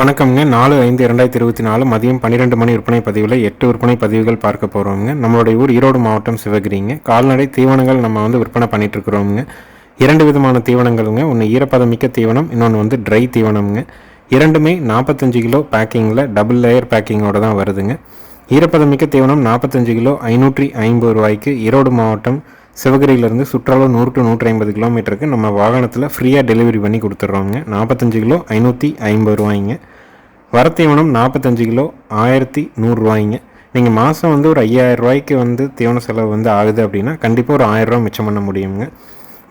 வணக்கம்ங்க. நாலு ஐந்து இரண்டாயிரத்தி இருபத்தி நாலு மதியம் பன்னிரெண்டு மணி விற்பனை பதிவில் எட்டு விற்பனை பதிவுகள் பார்க்க போகிறோம்ங்க நம்மளுடைய ஊர் ஈரோடு மாவட்டம் சிவகிரிங்க. கால்நடை தீவனங்கள் நம்ம வந்து விற்பனை பண்ணிட்டு இருக்கிறோம்ங்க இரண்டு விதமான தீவனங்கள்ங்க. ஒன்று ஈரப்பதமிக்க தீவனம் இன்னொன்று வந்து ட்ரை தீவனம்ங்க. இரண்டுமே நாற்பத்தஞ்சு கிலோ பேக்கிங்கில் டபுள் லேயர் பேக்கிங்கோட தான் வருதுங்க. ஈரப்பதமிக்க தீவனம் நாற்பத்தஞ்சு கிலோ ஐநூற்றி ஐம்பது ரூபாய்க்கு ஈரோடு மாவட்டம் சிவகிரியிலேருந்து சுற்றுலா நூறு டு நூற்றி ஐம்பது கிலோமீட்டருக்கு நம்ம வாகனத்தில் ஃப்ரீயாக டெலிவரி பண்ணி கொடுத்துட்றோங்க. நாற்பத்தஞ்சு கிலோ ஐநூற்றி ஐம்பது ரூபாய்ங்க. வரத்தீவனம் நாற்பத்தஞ்சு கிலோ ஆயிரத்தி நூறுரூவாய்ங்க நீங்கள் மாதம் வந்து ஒரு ஐயாயிரம் ரூபாய்க்கு வந்து தீவன செலவு வந்து ஆகுது அப்படின்னா கண்டிப்பாக ஒரு ஆயிரரூவா மிச்சம் பண்ண முடியுங்க.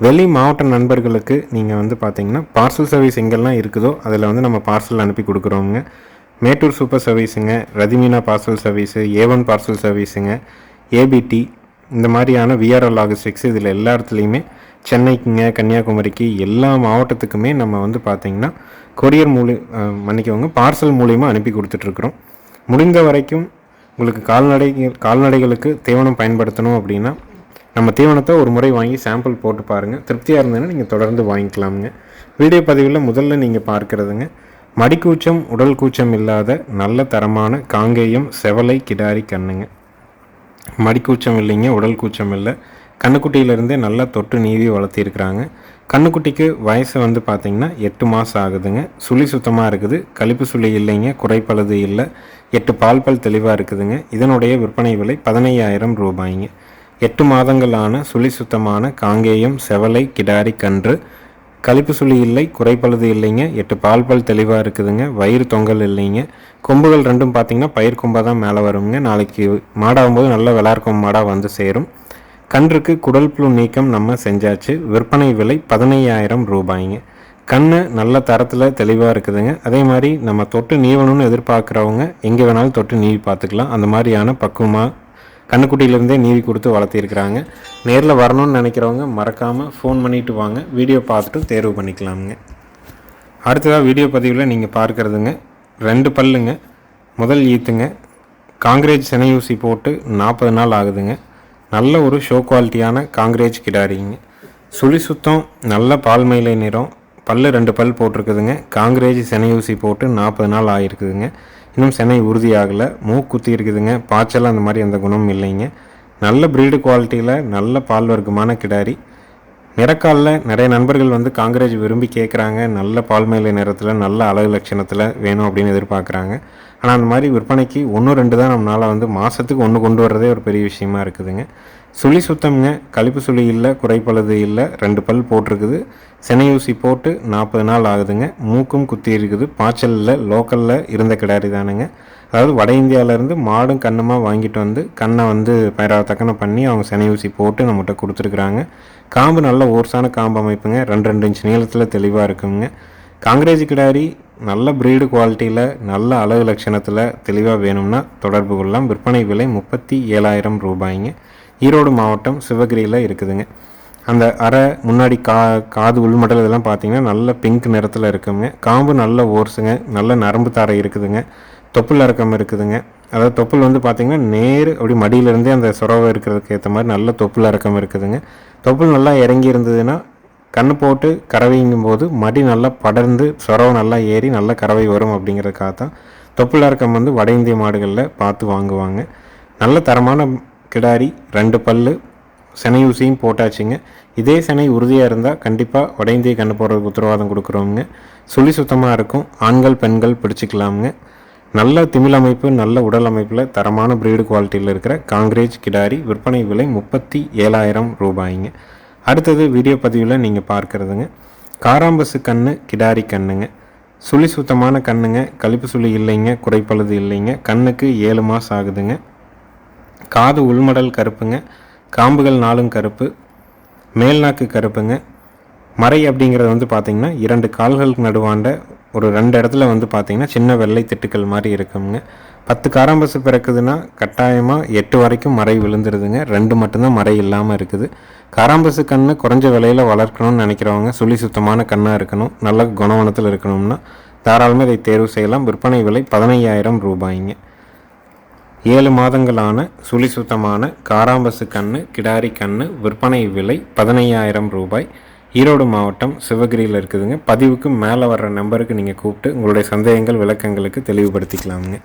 வெளி மாவட்ட நண்பர்களுக்கு நீங்கள் வந்து பார்த்தீங்கன்னா பார்சல் சர்வீஸ் எங்கெல்லாம் இருக்குதோ அதில் வந்து நம்ம பார்சல் அனுப்பி கொடுக்குறோங்க. Mettur super சர்வீஸுங்க Rathimeena parcel service A one parcel சர்வீஸுங்க ABT இந்த மாதிரியான விஆர்எல் லாஜிஸ்டிக்ஸ் இதில் எல்லா இடத்துலையுமே சென்னைக்குங்க கன்னியாகுமரிக்கு எல்லா மாவட்டத்துக்குமே நம்ம வந்து பார்த்திங்கன்னா கொரியர் மூலி மன்னிக்கவங்க பார்சல் மூலியமாக அனுப்பி கொடுத்துட்ருக்குறோம். முடிந்த வரைக்கும் உங்களுக்கு கால்நடை கால்நடைகளுக்கு தீவனம் பயன்படுத்தணும் அப்படின்னா நம்ம தீவனத்தை ஒரு முறை வாங்கி சாம்பிள் போட்டு பாருங்கள் திருப்தியாக இருந்ததுன்னா நீங்கள் தொடர்ந்து வாங்கிக்கலாமுங்க. வீடியோ பதிவில் முதல்ல நீங்கள் பார்க்குறதுங்க மடிக்கூச்சம் உடல் கூச்சம் இல்லாத நல்ல தரமான காங்கேயம் செவலை கிடாரி கண்ணுங்க. மடிக்கூச்சம் இல்லைங்க உடல் கூச்சம் இல்லை கண்ணுக்குட்டியிலேருந்தே நல்லா தொட்டு நீவி வளர்த்திருக்கிறாங்க. கண்ணுக்குட்டிக்கு வயசு வந்து பார்த்திங்கன்னா எட்டு மாதம் ஆகுதுங்க. சுழி சுத்தமாக இருக்குது. கழிப்பு சுழி இல்லைங்க குறைப்பழுது இல்லை. எட்டு பால் பல் தெளிவாக இருக்குதுங்க. இதனுடைய விற்பனை விலை பதினையாயிரம் ரூபாய்ங்க. எட்டு மாதங்களான சுழி சுத்தமான காங்கேயம் செவலை கிடாரி கன்று கழிப்பு சுழி இல்லை குறைப்பழுது இல்லைங்க. எட்டு பால் பல் தெளிவாக இருக்குதுங்க. வயிறு தொங்கல் இல்லைங்க. கொம்புகள் ரெண்டும் பார்த்தீங்கன்னா பயிர் கொம்பாக தான் மேலே வருங்க. நாளைக்கு மாடாகும்போது நல்ல விளார்க்கும் மாடாக வந்து சேரும். கன்றுக்கு குடல் புழு நீக்கம் நம்ம செஞ்சாச்சு. விற்பனை விலை பதினையாயிரம் ரூபாய்ங்க. கண் நல்ல தரத்தில் தெளிவாக இருக்குதுங்க. அதே மாதிரி நம்ம தொட்டு நீவணும்னு எதிர்பார்க்குறவங்க எங்கே வேணாலும் தொட்டு நீவி பார்த்துக்கலாம் அந்த மாதிரியான பக்குவமாக கண்ணுக்குட்டியிலேருந்தே நீவி கொடுத்து வளர்த்திருக்கிறாங்க. நேரில் வரணும்னு நினைக்கிறவங்க மறக்காமல் ஃபோன் பண்ணிட்டு வாங்க. வீடியோ பார்த்துட்டு தேர்வு பண்ணிக்கலாமுங்க. அடுத்ததாக வீடியோ பதிவில் நீங்கள் பார்க்குறதுங்க. ரெண்டு பல்லுங்க. முதல் ஈத்துங்க. காங்கிரேஜ் சினையூசி போட்டு நாற்பது நாள் ஆகுதுங்க. நல்ல ஒரு ஷோ குவாலிட்டியான காங்கிரேஜ் கிடாரிங்க. சுழி சுத்தம் நல்ல பால்மயிலை நிறம். பல்லு ரெண்டு பல் போட்டிருக்குதுங்க. காங்கிரேஜ் சினையூசி போட்டு நாற்பது நாள் ஆகிருக்குதுங்க இன்னும் சென்னை உறுதியாகலை. மூக்கு குத்தி இருக்குதுங்க. பாய்ச்சல் அந்த மாதிரி எந்த குணமும் இல்லைங்க. நல்ல ப்ரீடு குவாலிட்டியில் நல்ல பால் வர்க்கமான கிடாரி. நிறக்காலில் நிறைய நண்பர்கள் வந்து காங்கிரேஜ் விரும்பி கேட்குறாங்க நல்ல பால் மேலை நிறத்தில் நல்ல அழகு லட்சணத்தில் வேணும் அப்படின்னு எதிர்பார்க்குறாங்க ஆனால் அந்த மாதிரி விற்பனைக்கு ஒன்று ரெண்டு தான் நம்மளால் வந்து மாதத்துக்கு ஒன்று கொண்டு வர்றதே ஒரு பெரிய விஷயமா இருக்குதுங்க. சுழி சுத்தம்ங்க. கழிப்பு சுழி இல்லை குறைப்பழுது இல்லை ரெண்டு பல் போட்டிருக்குது. சினையூசி போட்டு நாற்பது நாள் ஆகுதுங்க. மூக்கும் குத்தி இருக்குது. பாய்ச்சலில் லோக்கலில் இருந்த கிடாரி தானுங்க. அதாவது வட இந்தியாவிலேருந்து மாடும் கண்ணமாக வாங்கிட்டு வந்து கண்ணை வந்து பயிரா தக்கனை பண்ணி அவங்க சினையூசி போட்டு நம்மகிட்ட கொடுத்துருக்குறாங்க. காம்பு நல்ல ஓர்ஸான காம்பு அமைப்புங்க. ரெண்டு ரெண்டு இன்ச் நீளத்தில் தெளிவாக இருக்குங்க. காங்கிரேஜ் கிடாரி நல்ல ப்ரீடு குவாலிட்டியில் நல்ல அழகு லட்சணத்தில் தெளிவாக வேணும்னா தொடர்பு கொள்ளலாம். விற்பனை விலை முப்பத்தி ஏழாயிரம் ரூபாய்ங்க. ஈரோடு மாவட்டம் சிவகிரியில் இருக்குதுங்க. அந்த அரை முன்னாடி கா காது உள்மடல் இதெல்லாம் பார்த்தீங்கன்னா நல்ல பிங்க் நிறத்தில் இருக்குங்க. காம்பு நல்ல ஓர்ஸுங்க. நல்ல நரம்பு தாரை இருக்குதுங்க. தொப்புள் இறக்கம் இருக்குதுங்க. அதாவது தொப்புள் வந்து பார்த்திங்கன்னா நேர் அப்படி மடியிலேருந்தே அந்த சுரவை இருக்கிறதுக்கு ஏற்ற மாதிரி நல்ல தொப்புள் இறக்கம் இருக்குதுங்க. தொப்புள் நல்லா இறங்கி இருந்ததுன்னா கண் போட்டு கறவைங்கும் போது மடி நல்லா படர்ந்து சுரவை நல்லா ஏறி நல்ல கறவை வரும் அப்படிங்கிறதுக்காக தான் தொப்புள் இறக்கம் வந்து வட இந்திய மாடுகளில் பார்த்து வாங்குவாங்க. நல்ல தரமான கிடாரி ரெண்டு பல்லு செனை ஊசியும் போட்டாச்சுங்க. இதே செனை உறுதியாக இருந்தால் கண்டிப்பாக வட இந்திய கண்ணு போடுறதுக்கு உத்தரவாதம் கொடுக்குறோங்க சுழி சுத்தமாக இருக்கும். ஆண்கள் பெண்கள் பிடிச்சிக்கலாமுங்க. நல்ல திமிழ் அமைப்பு நல்ல உடல் அமைப்பில் தரமான பிரீடு குவாலிட்டியில் இருக்கிற காங்கிரேஜ் கிடாரி விற்பனை விலை முப்பத்தி ஏழாயிரம் ரூபாய்ங்க. அடுத்தது வீடியோ பதிவில் நீங்கள் பார்க்குறதுங்க. காராம்பசு கண்ணு கிடாரி கண்ணுங்க. சுழி சுத்தமான கண்ணுங்க. கழிப்பு சுழி இல்லைங்க குறைப்பழுது இல்லைங்க. கண்ணுக்கு ஏழு மாதம் ஆகுதுங்க. காது உள்மடல் கருப்புங்க காம்புகள் நாலும் கருப்பு மேல்நாக்கு கருப்புங்க. மறை அப்படிங்கிறது வந்து பார்த்திங்கன்னா இரண்டு கால்களுக்கு நடுவாண்ட ஒரு ரெண்டு இடத்துல வந்து பார்த்திங்கன்னா சின்ன வெள்ளை திட்டுக்கள் மாதிரி இருக்குங்க. பத்து காராம்பசு பிறக்குதுன்னா கட்டாயமாக எட்டு வரைக்கும் மறை விழுந்துருதுங்க. ரெண்டு மட்டும்தான் மறை இல்லாமல் இருக்குது. காராம்பசு கண்ணு குறைஞ்ச விலையில் வளர்க்கணும்னு நினைக்கிறவங்க சுழி சுத்தமான கண்ணாக இருக்கணும். நல்ல குணவனத்தில் இருக்கணும்னா தாராளமாக இதை தேர்வு செய்யலாம். விற்பனை விலை பதினையாயிரம் ரூபாய்ங்க. ஏழு மாதங்களான சுழி சுத்தமான காராம்பசு கண்ணு கிடாரி கண்ணு விற்பனை விலை பதினையாயிரம் ரூபாய். ஈரோடு மாவட்டம் சிவகிரியில் இருக்குதுங்க. பதிவுக்கு மேலே வர்ற நம்பருக்கு நீங்கள் கூப்பிட்டு உங்களுடைய சந்தேகங்கள் விளக்கங்களுக்கு தெளிவுபடுத்திக்கலாமுங்க.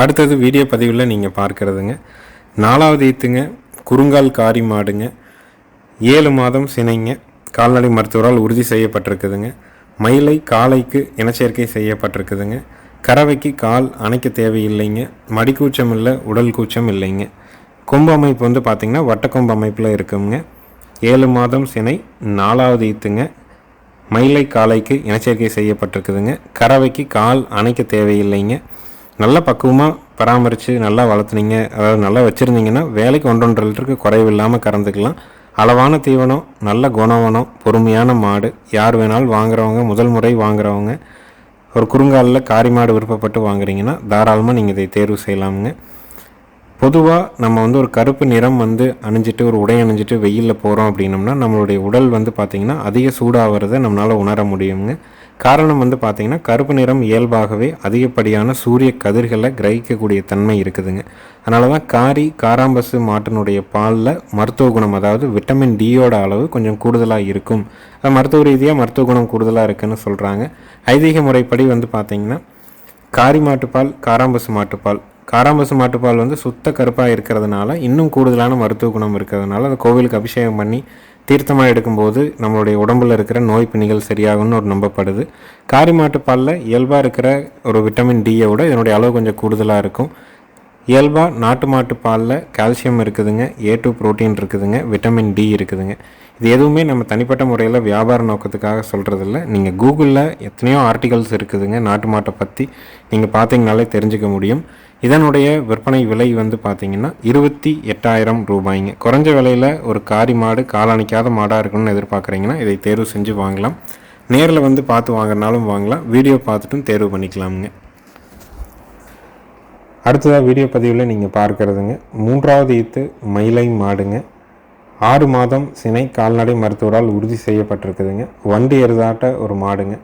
அடுத்தது வீடியோ பதிவில் நீங்கள் பார்க்குறதுங்க. நாலாவது ஈத்துங்க குறுங்கால் காரி மாடுங்க. ஏழு மாதம் சினைங்க கால்நடை மருத்துவரால் உறுதி செய்யப்பட்டிருக்குதுங்க. மயிலை காலைக்கு இனச்சேர்க்கை செய்யப்பட்டிருக்குதுங்க. கறவைக்கு கால் அணைக்க தேவையில்லைங்க. மடிக்கூச்சம் இல்லை உடல் கூச்சம் இல்லைங்க. கொம்பு அமைப்பு வந்து பார்த்திங்கன்னா வட்டக்கொம்பு அமைப்பில் இருக்குங்க. ஏழு மாதம் சினை நாலாவது ஈத்துங்க. மயிலை காலைக்கு இனச்சேர்க்கை செய்யப்பட்டிருக்குதுங்க. கறவைக்கு கால் அணைக்க தேவையில்லைங்க. நல்ல பக்குவமாக பராமரித்து நல்லா வளர்த்துனீங்க. அதாவது நல்லா வச்சுருந்தீங்கன்னா வேலைக்கு ஒன்றொன்றரை லிட்டருக்கு குறைவு இல்லாமல் கறந்துக்கலாம். அளவான தீவனம் நல்ல குணவனம் பொறுமையான மாடு யார் வேணாலும் வாங்குறவங்க முதல் முறை வாங்குறவங்க ஒரு குறுங்காலில் காரி மாடு விருப்பப்பட்டு வாங்குறீங்கன்னா தாராளமாக நீங்கள் இதை தேர்வு செய்யலாமுங்க. பொதுவாக நம்ம வந்து ஒரு கருப்பு நிறம் வந்து அணிஞ்சிட்டு ஒரு உடை அணிஞ்சிட்டு வெயிலில் போகிறோம் அப்படின்னம்னா நம்மளுடைய உடல் வந்து பார்த்திங்கன்னா அதிக சூடாகிறத நம்மளால் உணர முடியுங்க. காரணம் வந்து பார்த்திங்கன்னா கருப்பு நிறம் இயல்பாகவே அதிகப்படியான சூரிய கதிர்களை கிரகிக்கக்கூடிய தன்மை இருக்குதுங்க. அதனால தான் காரி காராம்பசு மாட்டினுடைய பாலில் மருத்துவ குணம் அதாவது விட்டமின் டியோட அளவு கொஞ்சம் கூடுதலாக இருக்கும். அது மருத்துவ ரீதியாக மருத்துவ குணம் கூடுதலாக இருக்குன்னு சொல்கிறாங்க ஐதீக முறைப்படி வந்து பார்த்திங்கன்னா காரி மாட்டுப்பால் காராம்பசு மாட்டுப்பால் காராம்பசு மாட்டுப்பால் வந்து சுத்த கருப்பாக இருக்கிறதுனால இன்னும் கூடுதலான மருத்துவ குணம் இருக்கிறதுனால அதை கோவிலுக்கு அபிஷேகம் பண்ணி தீர்த்தமாக எடுக்கும்போது நம்மளுடைய உடம்புல இருக்கிற நோய் பிணிகள் சரியாகும்னு ஒரு நம்பப்படுது. காரி மாட்டுப்பாலில் இயல்பாக இருக்கிற ஒரு விட்டமின் டியை விட இதனுடைய அளவு கொஞ்சம் கூடுதலாக இருக்கும். இயல்பாக நாட்டு மாட்டு பாலில் கால்சியம் இருக்குதுங்க ஏ டூ ப்ரோட்டீன் இருக்குதுங்க விட்டமின் டி இருக்குதுங்க. இது எதுவுமே நம்ம தனிப்பட்ட முறையில் வியாபார நோக்கத்துக்காக சொல்கிறதில்ல நீங்கள் கூகுளில் எத்தனையோ ஆர்டிகல்ஸ் இருக்குதுங்க நாட்டு மாட்டை பற்றி நீங்கள் பார்த்தீங்கனாலே தெரிஞ்சுக்க முடியும். இதனுடைய விற்பனை விலை வந்து பார்த்தீங்கன்னா இருபத்தி எட்டாயிரம் ரூபாய்ங்க. குறைஞ்ச விலையில் ஒரு காரி மாடு காலணிக்காத மாடாக இருக்கணும்னு எதிர்பார்க்குறீங்கன்னா இதை தேர்வு செஞ்சு வாங்கலாம். நேரில் வந்து பார்த்து வாங்குறனாலும் வாங்கலாம். வீடியோ பார்த்துட்டும் தேர்வு பண்ணிக்கலாமுங்க. அடுத்ததாக வீடியோ பதிவில் நீங்கள் பார்க்குறதுங்க. மூன்றாவது ஈத்து மயிலை மாடுங்க. ஆறு மாதம் சினை கால்நடை மருத்துவரால் உறுதி செய்யப்பட்டிருக்குதுங்க. வண்டி எருதாட்ட ஒரு மாடுங்க.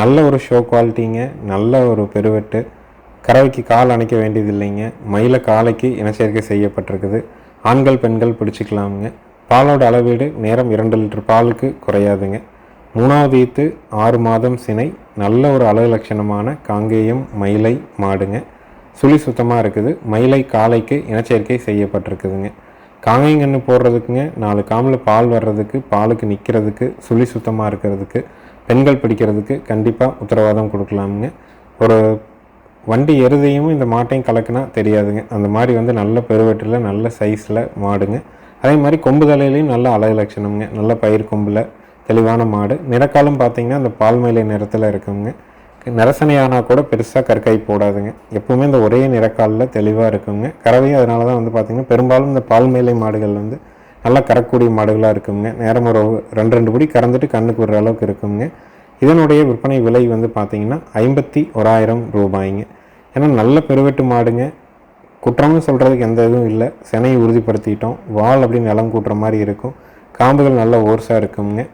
நல்ல ஒரு ஷோ குவாலிட்டிங்க நல்ல ஒரு பெருவெட்டு. கறவைக்கு கால் அணைக்க வேண்டியது இல்லைங்க மயில காலைக்கு இனச்சேர்க்கை செய்யப்பட்டிருக்குது. ஆண்கள் பெண்கள் பிடிச்சிக்கலாமுங்க. பாலோட அளவீடு நேரம் இரண்டு லிட்டர் பாலுக்கு குறையாதுங்க. மூணாவது ஈத்து ஆறு மாதம் சினை நல்ல ஒரு அழகு லட்சணமான காங்கேயம் மயிலை மாடுங்க. சுழி சுத்தமாக இருக்குது. மயிலை காலைக்கு இனச்சேர்க்கை செய்யப்பட்டிருக்குதுங்க. காங்கைங்கன்று போடுறதுக்குங்க. நாலு காமில் பால் வர்றதுக்கு பாலுக்கு நிற்கிறதுக்கு சுழி சுத்தமாக இருக்கிறதுக்கு பெண்கள் பிடிக்கிறதுக்கு கண்டிப்பாக உத்தரவாதம் கொடுக்கலாமுங்க. ஒரு வண்டி எருதையும் இந்த மாட்டையும் கலக்குனா தெரியாதுங்க. அந்த மாதிரி வந்து நல்ல பெருவெட்டில் நல்ல சைஸில் மாடுங்க. அதே மாதிரி கொம்பு தலையிலையும் நல்ல அழகு லட்சணம்ங்க. நல்ல பயிர் கொம்பில் தெளிவான மாடு. நிறக்காலம் பார்த்தீங்கன்னா அந்த பால்மயிலை நிறத்தில் இருக்குங்க. நரசனையானால் கூட பெருசாக கற்காய் போடாதுங்க. எப்பவுமே இந்த ஒரே நிறக்காலில் தெளிவாக இருக்குங்க. கறவையும் அதனால தான் வந்து பார்த்திங்கன்னா பெரும்பாலும் இந்த பால்மயிலை மாடுகள் வந்து நல்லா கறக்கூடிய மாடுகளாக இருக்குங்க. நேரம் ஒரு ரெண்டு ரெண்டு படி கறந்துட்டு கண்ணுக்கு விடுற அளவுக்கு இருக்குங்க. இதனுடைய விற்பனை விலை வந்து பார்த்திங்கன்னா ஐம்பத்தி ஓராயிரம் ரூபாய்ங்க. ஏன்னா நல்ல பெருவெட்டு மாடுங்க. குற்றம்னு சொல்கிறதுக்கு எந்த இதுவும் இல்லை. செனையை உறுதிப்படுத்திட்டோம். வால் அப்படின்னு நிலம் கூட்டுற மாதிரி இருக்கும். காம்புகள் நல்ல ஓர்ஸாக இருக்குங்க.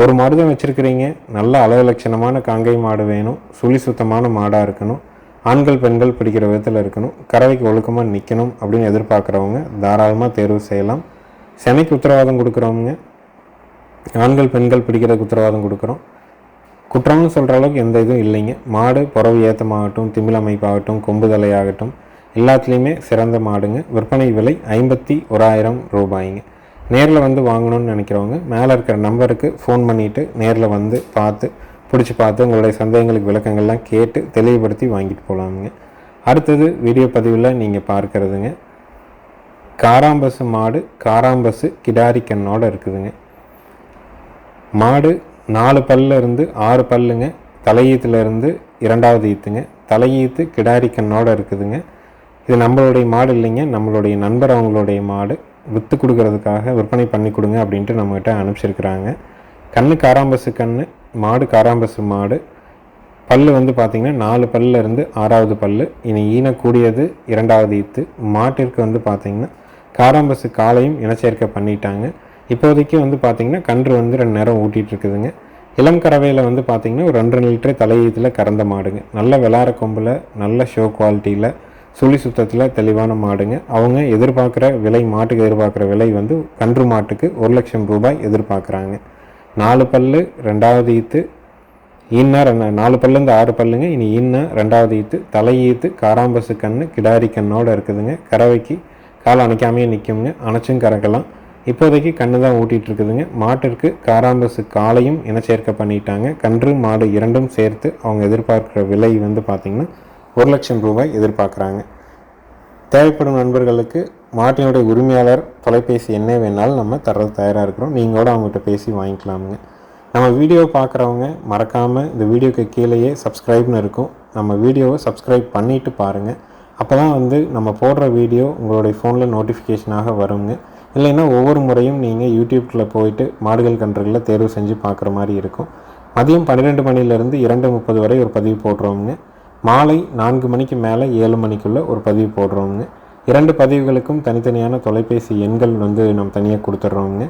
ஒரு மருதம் வச்சுருக்கிறீங்க. நல்ல அளவு லட்சணமான காங்கை மாடு வேணும். சுழி சுத்தமான மாடாக இருக்கணும். ஆண்கள் பெண்கள் பிடிக்கிற விதத்தில் இருக்கணும். கறவைக்கு ஒழுக்கமாக நிற்கணும் அப்படின்னு எதிர்பார்க்குறவங்க தாராளமாக தேர்வு செய்யலாம். செனைக்கு உத்தரவாதம் கொடுக்குறவங்க ஆண்கள் பெண்கள் பிடிக்கிறதுக்கு உத்தரவாதம் கொடுக்குறோம். குற்றம்னு சொல்கிற அளவுக்கு எந்த இதுவும் இல்லைங்க. மாடு புறவு ஏத்தமாகட்டும் திமிழ் அமைப்பாகட்டும் கொம்பு தலையாகட்டும் எல்லாத்துலேயுமே சிறந்த மாடுங்க. விற்பனை விலை ஐம்பத்தி ஓராயிரம் ரூபாய்ங்க. நேரில் வந்து வாங்கணும்னு நினைக்கிறவங்க மேலே இருக்கிற நம்பருக்கு ஃபோன் பண்ணிவிட்டு நேரில் வந்து பார்த்து பிடிச்சி பார்த்து உங்களுடைய சந்தேகங்களுக்கு விளக்கங்கள்லாம் கேட்டு தெளிவுபடுத்தி வாங்கிட்டு போகலாமுங்க அடுத்தது வீடியோ பதிவில் நீங்கள் பார்க்குறதுங்க. காராம்பசு மாடு காராம்பசு கிடாரி கண்ணோட இருக்குதுங்க. மாடு நாலு பல்ல இருந்து ஆறு பல்லுங்க தலையீத்துல இருந்து இரண்டாவது ஈத்துங்க. தலையீத்து கிடாரி கண்ணோட இருக்குதுங்க. இது நம்மளுடைய மாடு இல்லைங்க. நம்மளுடைய நண்பர் அவங்களுடைய மாடு. விற்று கொடுக்கறதுக்காக விற்பனை பண்ணி கொடுங்க அப்படின்ட்டு நம்மகிட்ட அனுப்பிச்சிருக்கிறாங்க. கண்ணு காராம்பசு கண்ணு மாடு காராம்பசு மாடு. பல்லு வந்து பார்த்திங்கன்னா நாலு பல்ல இருந்து ஆறாவது பல்லு. இனி ஈனக்கூடியது இரண்டாவது ஈத்து. மாட்டிற்கு வந்து பார்த்திங்கன்னா காராம்பசு காலையும் இனச்சேர்க்கை பண்ணிட்டாங்க. இப்போதைக்கு வந்து பார்த்திங்கன்னா கன்று வந்து ரெண்டு நேரம் ஊட்டிகிட்டு இருக்குதுங்க இளம் கறவையில் வந்து பார்த்திங்கன்னா ஒரு ரெண்டு லிட்டர் தலையீத்தில் கறந்த மாடுங்க. நல்ல விளாட கொம்பில் நல்ல ஷோ குவாலிட்டியில் சுழி சுத்தத்தில் தெளிவான மாடுங்க. அவங்க எதிர்பார்க்குற விலை மாட்டுக்கு எதிர்பார்க்குற விலை வந்து கன்று மாட்டுக்கு ஒரு லட்சம் ரூபாய் எதிர்பார்க்குறாங்க. நாலு பல்லு ரெண்டாவது ஈத்து ஈன்னா ரெண்டு நாலு பல்லுந்து ஆறு பல்லுங்க. இனி ஈன்னா ரெண்டாவது ஈத்து தலையீத்து காராம்பசு கண்ணு கிடாரி கண்ணோடு இருக்குதுங்க. கறவைக்கு கால் அணைக்காமையே நிற்குங்க அணைச்சும் கறக்கலாம். இப்போதைக்கு கண்ணு தான் ஊட்டிகிட்டு இருக்குதுங்க மாட்டிற்கு காராம்பசு காலையும் இனச்சேர்க்கை பண்ணிட்டாங்க. கன்று மாடு இரண்டும் சேர்த்து அவங்க எதிர்பார்க்குற விலை வந்து பார்த்திங்கன்னா ஒரு லட்சம் ரூபாய் எதிர்பார்க்குறாங்க. தேவைப்படும் நண்பர்களுக்கு மாட்டினுடைய உரிமையாளர் தொலைபேசி என்ன வேணாலும் நம்ம தர்றது தயாராக இருக்கிறோம். நீங்களோட அவங்ககிட்ட பேசி வாங்கிக்கலாமுங்க. நம்ம வீடியோ பார்க்குறவங்க மறக்காமல் இந்த வீடியோக்கு கீழேயே சப்ஸ்கிரைப்னு இருக்கும். நம்ம வீடியோவை சப்ஸ்கிரைப் பண்ணிவிட்டு பாருங்கள் அப்போ தான் வந்து நம்ம போடுற வீடியோ உங்களுடைய ஃபோனில் நோட்டிஃபிகேஷனாக வருங்க. இல்லைன்னா ஒவ்வொரு முறையும் நீங்கள் யூடியூப்குள்ளே போயிட்டு மாடுகள் கன்றுகளில் தேர்வு செஞ்சு பார்க்குற மாதிரி இருக்கும். மதியம் பன்னிரெண்டு மணிலேருந்து இரண்டு முப்பது வரை ஒரு பதிவு போடுறோமுங்க. மாலை நான்கு மணிக்கு மேலே ஏழு மணிக்குள்ளே ஒரு பதிவு போடுறோமுங்க. இரண்டு பதிவுகளுக்கும் தனித்தனியான தொலைபேசி எண்கள் வந்து நம்ம தனியாக கொடுத்துட்றோமுங்க.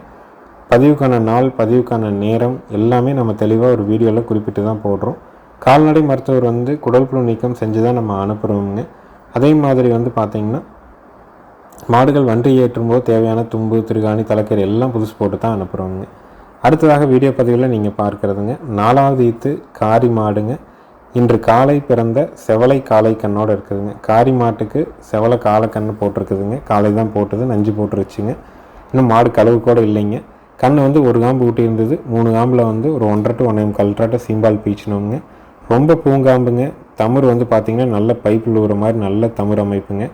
பதிவுக்கான நாள் பதிவுக்கான நேரம் எல்லாமே நம்ம தெளிவாக ஒரு வீடியோவில் குறிப்பிட்டு தான் போடுறோம். கால்நடை மருத்துவர் வந்து குடல் புழு நீக்கம் செஞ்சு தான் நம்ம அனுப்புகிறோமுங்க அதே மாதிரி வந்து பார்த்திங்கன்னா மாடுகள் வண்டி ஏற்றும்போது தேவையான தும்பு திருகாணி தலைக்கறி எல்லாம் புதுசு போட்டு தான் அனுப்புகிறோங்க அடுத்ததாக வீடியோ பதிவில் நீங்கள் பார்க்குறதுங்க. நாலாவது ஈத்து காரி மாடுங்க. இன்று காலை பிறந்த செவலை காளை கண்ணோடு இருக்குதுங்க. காரி மாட்டுக்கு செவலை காளை கண்ணு போட்டிருக்குதுங்க. காலை தான் போட்டது நஞ்சு போட்டுருச்சுங்க. இன்னும் மாடு கழுவு கூட இல்லைங்க. கண் வந்து ஒரு காம்பு ஊட்டி இருந்தது. மூணு காம்பில் வந்து ஒரு ஒன்றரை டு ஒன்றே கல்ட்ராட்ட சீம்பால் பீச்சினோங்க ரொம்ப பூங்காம்புங்க. தமிழ் வந்து பார்த்திங்கன்னா நல்ல பைப்பில் விடுற மாதிரி நல்ல தமிழ் அமைப்புங்க.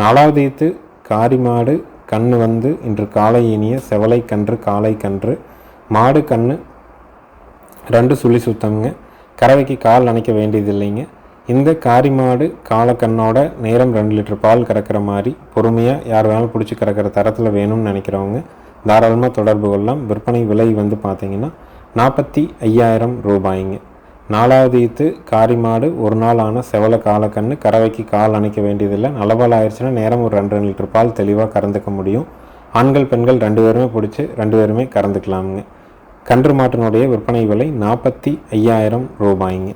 நாலாவது ஈத்து காரி மாடு கண்ணு வந்து இன்று காலை இனிய செவலை கன்று காளை கன்று மாடு கண்ணு ரெண்டு சுழி சுத்தம்ங்க. கறவைக்கு கால் நனைக்க வேண்டியதில்லைங்க. இந்த காரி மாடு காலக்கண்ணோட நேரம் ரெண்டு லிட்டர் பால் கறக்கிற மாதிரி பொறுமையாக யார் வேணாலும் பிடிச்சி கறக்கிற தரத்தில் வேணும்னு நினைக்கிறவங்க தாராளமாக தொடர்பு கொள்ளலாம். விற்பனை விலை வந்து பார்த்திங்கன்னா நாற்பத்தி ஐயாயிரம் ரூபாய்ங்க. நாலாவது ஈத்து காரி மாடு ஒரு நாள் ஆன செவல காலக்கண்ணு கறவைக்கு கால் அணைக்க வேண்டியதில்லை. நல்லபால் ஆயிடுச்சுன்னா நேரம் ஒரு ரெண்டு ரெண்டு லிட்டர் பால் தெளிவாக கறந்துக்க முடியும். ஆண்கள் பெண்கள் ரெண்டு பேருமே பிடிச்சி ரெண்டு பேருமே கறந்துக்கலாமுங்க. கன்று மாட்டினுடைய விற்பனை விலை நாற்பத்தி ஐயாயிரம் ரூபாய்ங்க.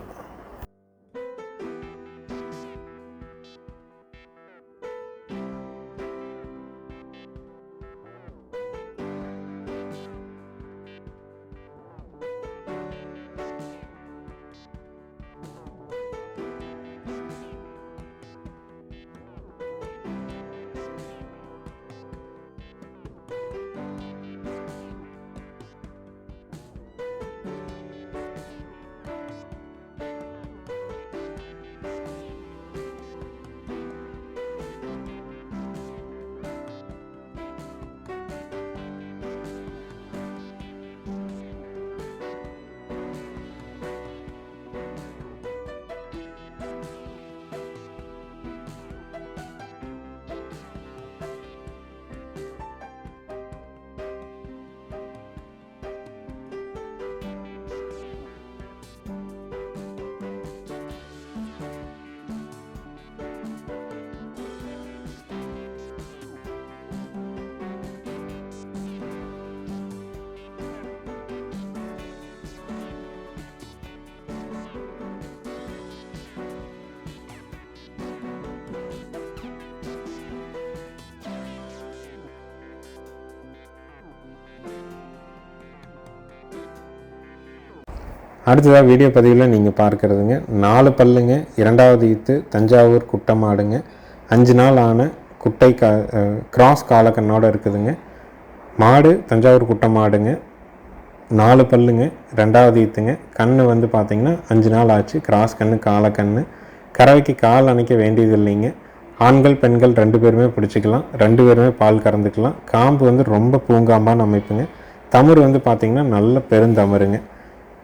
அடுத்ததாக வீடியோ பதிவில் நீங்கள் பார்க்குறதுங்க. நாலு பல்லுங்க இரண்டாவது ஈத்து தஞ்சாவூர் குட்டமாடுங்க அஞ்சு நாள் ஆன குட்டை கா கிராஸ் காலக்கண்ணோடு இருக்குதுங்க. மாடு தஞ்சாவூர் குட்டை மாடுங்க நாலு பல்லுங்க ரெண்டாவது ஈத்துங்க. கண் வந்து பார்த்திங்கன்னா அஞ்சு நாள் ஆச்சு. கிராஸ் கண் காலக்கண்ணு. கறவைக்கு கால் அணைக்க வேண்டியது இல்லைங்க. ஆண்கள் பெண்கள் ரெண்டு பேருமே பிடிச்சிக்கலாம். ரெண்டு பேருமே பால் கறந்துக்கலாம். காம்பு வந்து ரொம்ப பூங்காம்பான அமைப்புங்க. தமிழ் வந்து பார்த்திங்கன்னா நல்ல பெருந்தமருங்க.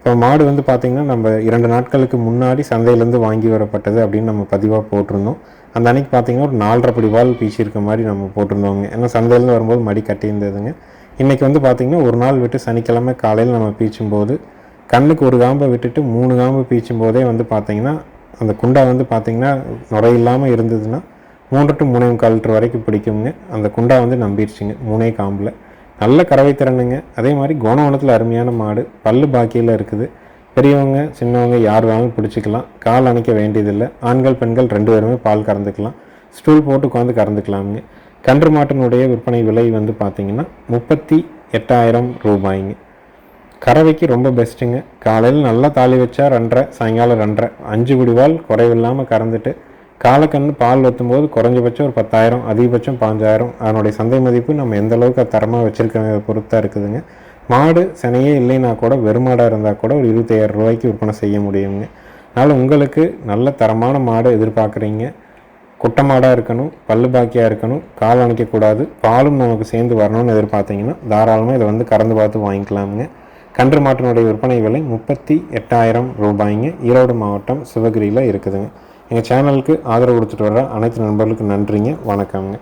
இப்போ மாடு வந்து பார்த்திங்கன்னா நம்ம இரண்டு நாட்களுக்கு முன்னாடி சந்தையிலேருந்து வாங்கி வரப்பட்டது அப்படின்னு நம்ம பதிவாக போட்டிருந்தோம். அந்த அன்னைக்கு பார்த்திங்கன்னா ஒரு நாலரை படி வால் பீச்சிருக்க மாதிரி நம்ம போட்டிருந்தோங்க. ஏன்னா சந்தையிலேருந்து வரும்போது மடி கட்டியிருந்ததுங்க. இன்றைக்கி வந்து பார்த்திங்கன்னா ஒரு நாள் விட்டு சனிக்கிழமை காலையில் நம்ம பீச்சும்போது கண்ணுக்கு ஒரு காம்பை விட்டுட்டு மூணு காம்பு பீச்சும் போதே வந்து பார்த்திங்கன்னா அந்த குண்டா வந்து பார்த்திங்கன்னா நுரை இல்லாமல் இருந்ததுன்னா மூன்று டு மூணே கால் லிட்டர் வரைக்கும் பிடிக்குங்க. அந்த குண்டா வந்து நம்பிடுச்சுங்க மூணே காம்பில். நல்ல கறவை திறனுங்க. அதே மாதிரி குணவனத்தில் அருமையான மாடு. பல்லு பாக்கியில் இருக்குது. பெரியவங்க சின்னவங்க யார் வேணாலும் பிடிச்சிக்கலாம். கால் அணைக்க வேண்டியதில்லை. ஆண்கள் பெண்கள் ரெண்டு பேருமே பால் கறந்துக்கலாம். ஸ்டூல் போட்டு உட்காந்து கறந்துக்கலாமுங்க. கன்று மாட்டினுடைய விற்பனை விலை வந்து பார்த்திங்கன்னா முப்பத்தி எட்டாயிரம் ரூபாய்ங்க. கறவைக்கு ரொம்ப பெஸ்ட்டுங்க காலையில் நல்லா தாலி வச்சா ரெண்டரை சாயங்காலம் ரெண்டரை. அஞ்சு குடிவால் குறைவில்லாமல் கறந்துட்டு காலக்கன்று பால் ஊற்றும்போது குறைஞ்சபட்சம் ஒரு பத்தாயிரம் அதிகபட்சம் பாஞ்சாயிரம். அதனுடைய சந்தை மதிப்பு நம்ம எந்த அளவுக்கு அது தரமாக வச்சுருக்க பொறுத்தாக இருக்குதுங்க. மாடு சனையே இல்லைன்னா கூட வெறுமாடாக இருந்தால் கூட ஒரு இருபத்தாயிரம் ரூபாய்க்கு விற்பனை செய்ய முடியுங்க. அதனால் உங்களுக்கு நல்ல தரமான மாடு எதிர்பார்க்குறீங்க. குட்டை மாடாக இருக்கணும் பல்லு பாக்கியாக இருக்கணும் கால் அணைக்கக்கூடாது பாலும் நமக்கு சேர்ந்து வரணும்னு எதிர்பார்த்தீங்கன்னா தாராளமாக இதை வந்து கறந்து பார்த்து வாங்கிக்கலாமுங்க. கன்று மாட்டினுடைய விற்பனை விலை முப்பத்தி எட்டாயிரம் ரூபாய்ங்க. ஈரோடு மாவட்டம் சிவகிரியில் இருக்குதுங்க. எங்கள் சேனலுக்கு ஆதரவு கொடுத்துட்டு வர அனைத்து நண்பர்களுக்கும் நன்றிங்க. வணக்கங்க